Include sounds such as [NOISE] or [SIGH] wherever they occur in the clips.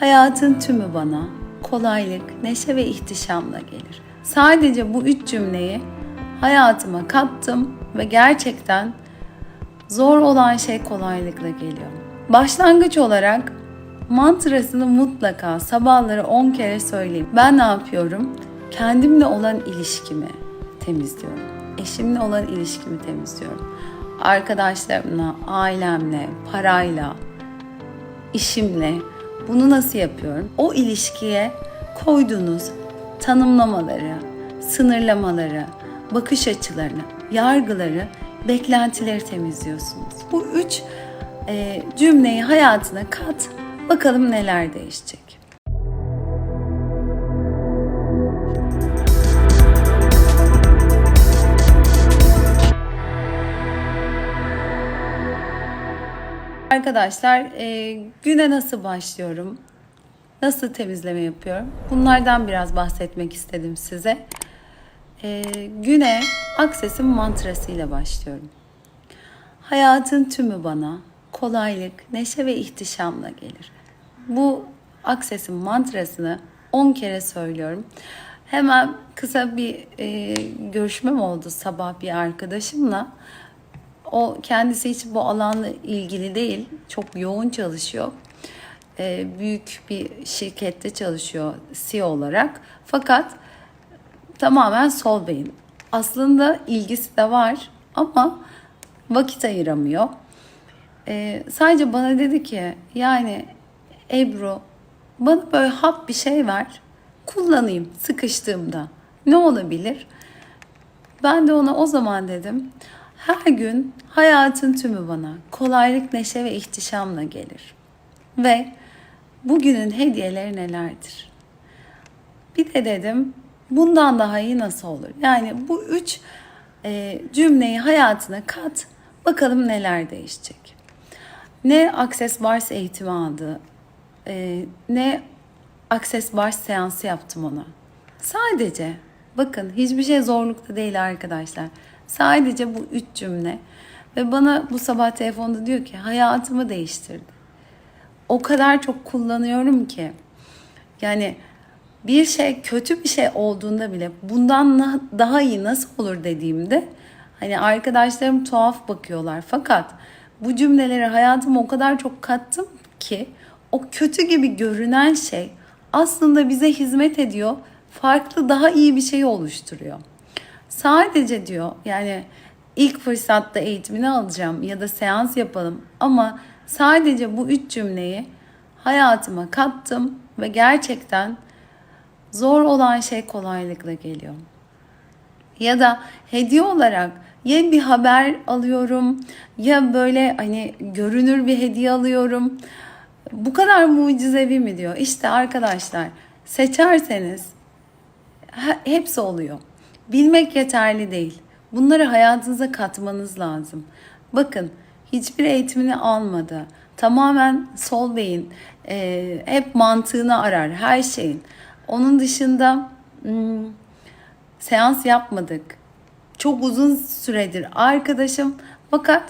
Hayatın tümü bana kolaylık, neşe ve ihtişamla gelir. Sadece bu üç cümleyi hayatıma kattım ve gerçekten zor olan şey kolaylıkla geliyor. Başlangıç olarak mantrasını mutlaka sabahları 10 kere söyleyeyim. Ben ne yapıyorum? Kendimle olan ilişkimi temizliyorum. Eşimle olan ilişkimi temizliyorum. Arkadaşlarımla, ailemle, parayla, işimle bunu nasıl yapıyorum? O ilişkiye koyduğunuz tanımlamaları, sınırlamaları, bakış açılarını, yargıları, beklentileri temizliyorsunuz. Bu üç e, cümleyi hayatına kat, bakalım neler değişecek. Arkadaşlar e, güne nasıl başlıyorum? Nasıl temizleme yapıyorum? Bunlardan biraz bahsetmek istedim size. E, güne Akses'in mantrasıyla başlıyorum. Hayatın tümü bana kolaylık, neşe ve ihtişamla gelir. Bu Akses'in mantrasını 10 kere söylüyorum. Hemen kısa bir e, görüşmem oldu sabah bir arkadaşımla. O kendisi hiç bu alanla ilgili değil. Çok yoğun çalışıyor. Ee, büyük bir şirkette çalışıyor CEO olarak. Fakat tamamen sol beyin. Aslında ilgisi de var ama vakit ayıramıyor. Ee, sadece bana dedi ki yani Ebru bana böyle hap bir şey ver kullanayım sıkıştığımda. Ne olabilir? Ben de ona o zaman dedim. Her gün hayatın tümü bana kolaylık, neşe ve ihtişamla gelir. Ve bugünün hediyeleri nelerdir? Bir de dedim bundan daha iyi nasıl olur? Yani bu üç e, cümleyi hayatına kat bakalım neler değişecek. Ne Access Bars eğitimi aldı, e, ne Access Bars seansı yaptım ona. Sadece bakın hiçbir şey zorlukta değil arkadaşlar. Sadece bu üç cümle ve bana bu sabah telefonda diyor ki hayatımı değiştirdi. O kadar çok kullanıyorum ki yani bir şey kötü bir şey olduğunda bile bundan daha iyi nasıl olur dediğimde hani arkadaşlarım tuhaf bakıyorlar fakat bu cümleleri hayatıma o kadar çok kattım ki o kötü gibi görünen şey aslında bize hizmet ediyor. Farklı daha iyi bir şey oluşturuyor. Sadece diyor yani ilk fırsatta eğitimini alacağım ya da seans yapalım ama sadece bu üç cümleyi hayatıma kattım ve gerçekten zor olan şey kolaylıkla geliyor. Ya da hediye olarak ya bir haber alıyorum ya böyle hani görünür bir hediye alıyorum. Bu kadar mucizevi mi diyor. İşte arkadaşlar seçerseniz he- hepsi oluyor. Bilmek yeterli değil. Bunları hayatınıza katmanız lazım. Bakın hiçbir eğitimini almadı. Tamamen sol beyin. e, hep mantığını arar her şeyin. Onun dışında hmm, seans yapmadık. Çok uzun süredir arkadaşım. Fakat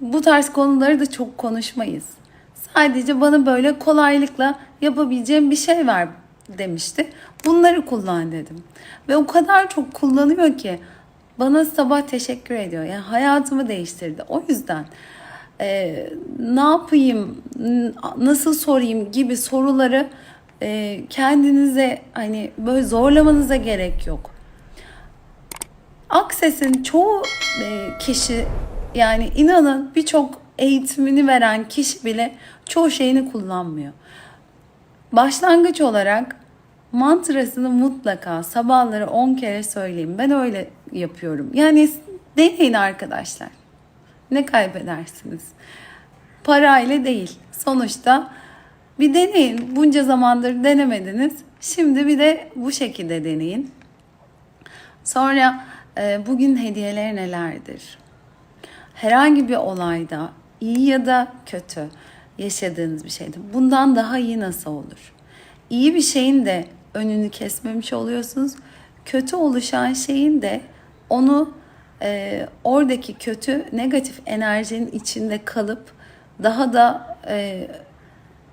bu tarz konuları da çok konuşmayız. Sadece bana böyle kolaylıkla yapabileceğim bir şey ver demişti. Bunları kullan dedim. Ve o kadar çok kullanıyor ki bana sabah teşekkür ediyor. Yani hayatımı değiştirdi. O yüzden e, ne yapayım, nasıl sorayım gibi soruları e, kendinize hani böyle zorlamanıza gerek yok. Akses'in çoğu e, kişi yani inanın birçok eğitimini veren kişi bile çoğu şeyini kullanmıyor. Başlangıç olarak mantrasını mutlaka sabahları 10 kere söyleyeyim. Ben öyle yapıyorum. Yani deneyin arkadaşlar. Ne kaybedersiniz? Parayla değil. Sonuçta bir deneyin. Bunca zamandır denemediniz. Şimdi bir de bu şekilde deneyin. Sonra e, bugün hediyeler nelerdir? Herhangi bir olayda iyi ya da kötü yaşadığınız bir şeyde bundan daha iyi nasıl olur? İyi bir şeyin de önünü kesmemiş oluyorsunuz. Kötü oluşan şeyin de onu e, oradaki kötü negatif enerjinin içinde kalıp daha da e,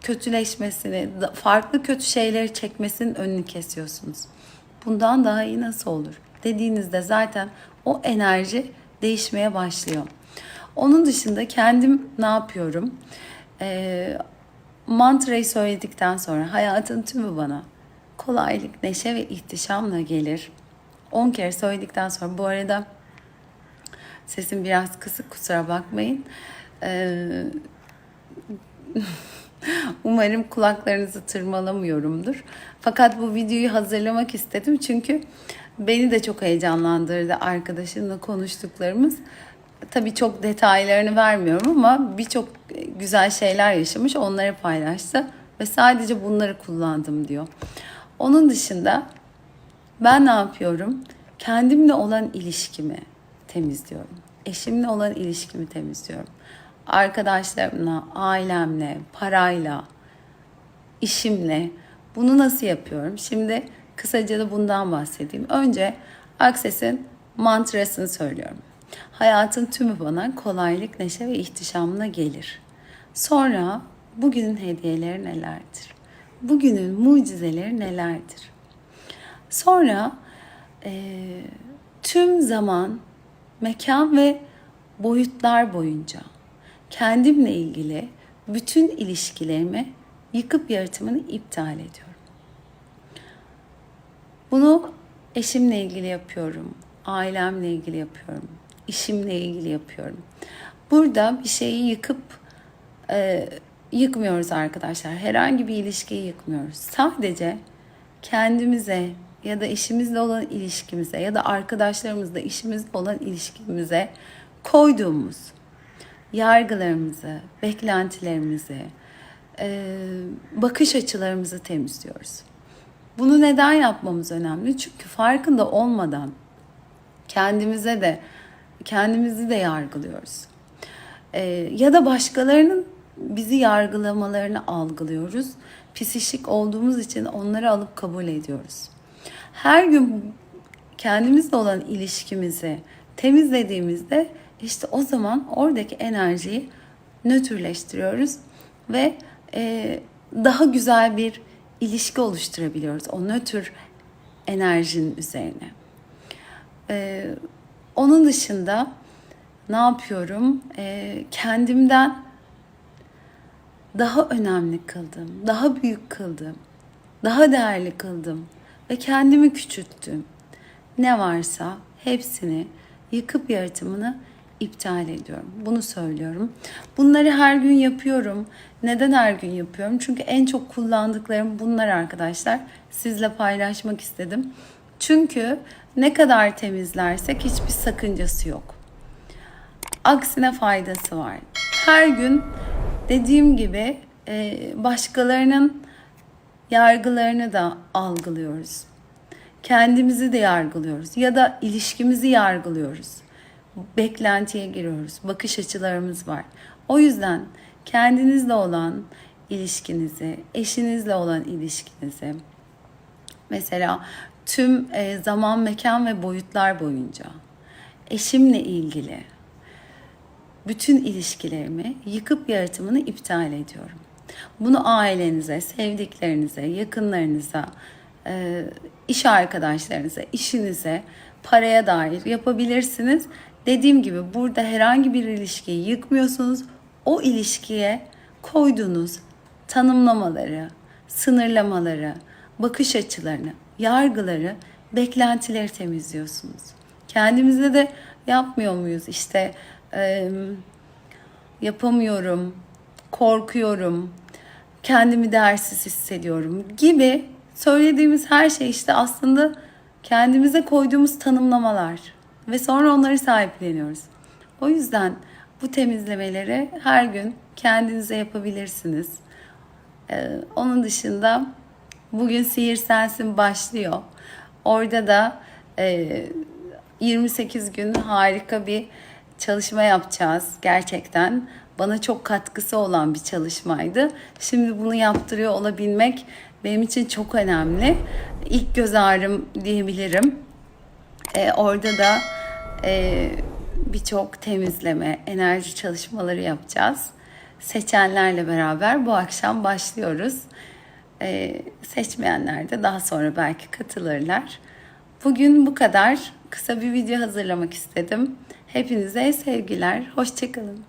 kötüleşmesini, farklı kötü şeyleri çekmesinin önünü kesiyorsunuz. Bundan daha iyi nasıl olur? Dediğinizde zaten o enerji değişmeye başlıyor. Onun dışında kendim ne yapıyorum? Ee, mantrayı söyledikten sonra hayatın tümü bana kolaylık, neşe ve ihtişamla gelir. 10 kere söyledikten sonra bu arada sesim biraz kısık kusura bakmayın. Ee, [LAUGHS] Umarım kulaklarınızı tırmalamıyorumdur. Fakat bu videoyu hazırlamak istedim çünkü beni de çok heyecanlandırdı arkadaşımla konuştuklarımız. Tabii çok detaylarını vermiyorum ama birçok güzel şeyler yaşamış onları paylaştı ve sadece bunları kullandım diyor. Onun dışında ben ne yapıyorum? Kendimle olan ilişkimi temizliyorum. Eşimle olan ilişkimi temizliyorum. Arkadaşlarımla, ailemle, parayla, işimle bunu nasıl yapıyorum? Şimdi kısaca da bundan bahsedeyim. Önce Akses'in mantrasını söylüyorum. Hayatın tümü bana kolaylık, neşe ve ihtişamla gelir. Sonra bugünün hediyeleri nelerdir? Bugünün mucizeleri nelerdir? Sonra e, tüm zaman, mekan ve boyutlar boyunca kendimle ilgili bütün ilişkilerimi yıkıp yaratımını iptal ediyorum. Bunu eşimle ilgili yapıyorum, ailemle ilgili yapıyorum, işimle ilgili yapıyorum. Burada bir şeyi yıkıp e, yıkmıyoruz arkadaşlar. Herhangi bir ilişkiyi yıkmıyoruz. Sadece kendimize ya da eşimizle olan ilişkimize ya da arkadaşlarımızla işimizle olan ilişkimize koyduğumuz yargılarımızı, beklentilerimizi, e, bakış açılarımızı temizliyoruz. Bunu neden yapmamız önemli? Çünkü farkında olmadan kendimize de kendimizi de yargılıyoruz. E, ya da başkalarının bizi yargılamalarını algılıyoruz. Psişik olduğumuz için onları alıp kabul ediyoruz. Her gün kendimizle olan ilişkimizi temizlediğimizde işte o zaman oradaki enerjiyi nötrleştiriyoruz ve e, daha güzel bir ilişki oluşturabiliyoruz o nötr enerjinin üzerine. E, onun dışında ne yapıyorum? E, kendimden daha önemli kıldım, daha büyük kıldım, daha değerli kıldım ve kendimi küçülttüm. Ne varsa hepsini yıkıp yaratımını iptal ediyorum. Bunu söylüyorum. Bunları her gün yapıyorum. Neden her gün yapıyorum? Çünkü en çok kullandıklarım bunlar arkadaşlar. Sizle paylaşmak istedim. Çünkü ne kadar temizlersek hiçbir sakıncası yok. Aksine faydası var. Her gün dediğim gibi e, başkalarının yargılarını da algılıyoruz. Kendimizi de yargılıyoruz ya da ilişkimizi yargılıyoruz. Beklentiye giriyoruz. Bakış açılarımız var. O yüzden kendinizle olan ilişkinizi, eşinizle olan ilişkinizi mesela tüm e, zaman, mekan ve boyutlar boyunca eşimle ilgili bütün ilişkilerimi yıkıp yaratımını iptal ediyorum. Bunu ailenize, sevdiklerinize, yakınlarınıza, e, iş arkadaşlarınıza, işinize, paraya dair yapabilirsiniz. Dediğim gibi burada herhangi bir ilişkiyi yıkmıyorsunuz. O ilişkiye koyduğunuz tanımlamaları, sınırlamaları, bakış açılarını, yargıları, beklentileri temizliyorsunuz. Kendimize de yapmıyor muyuz? İşte e, yapamıyorum, korkuyorum, kendimi değersiz hissediyorum gibi söylediğimiz her şey işte aslında kendimize koyduğumuz tanımlamalar ve sonra onları sahipleniyoruz. O yüzden bu temizlemeleri her gün kendinize yapabilirsiniz. Ee, onun dışında bugün Sihir Sensin başlıyor. Orada da e, 28 gün harika bir çalışma yapacağız gerçekten. Bana çok katkısı olan bir çalışmaydı. Şimdi bunu yaptırıyor olabilmek benim için çok önemli. İlk göz ağrım diyebilirim. Ee, orada da e, birçok temizleme, enerji çalışmaları yapacağız. seçenlerle beraber bu akşam başlıyoruz. Ee, seçmeyenler de daha sonra belki katılırlar. Bugün bu kadar. Kısa bir video hazırlamak istedim. Hepinize sevgiler. Hoşçakalın.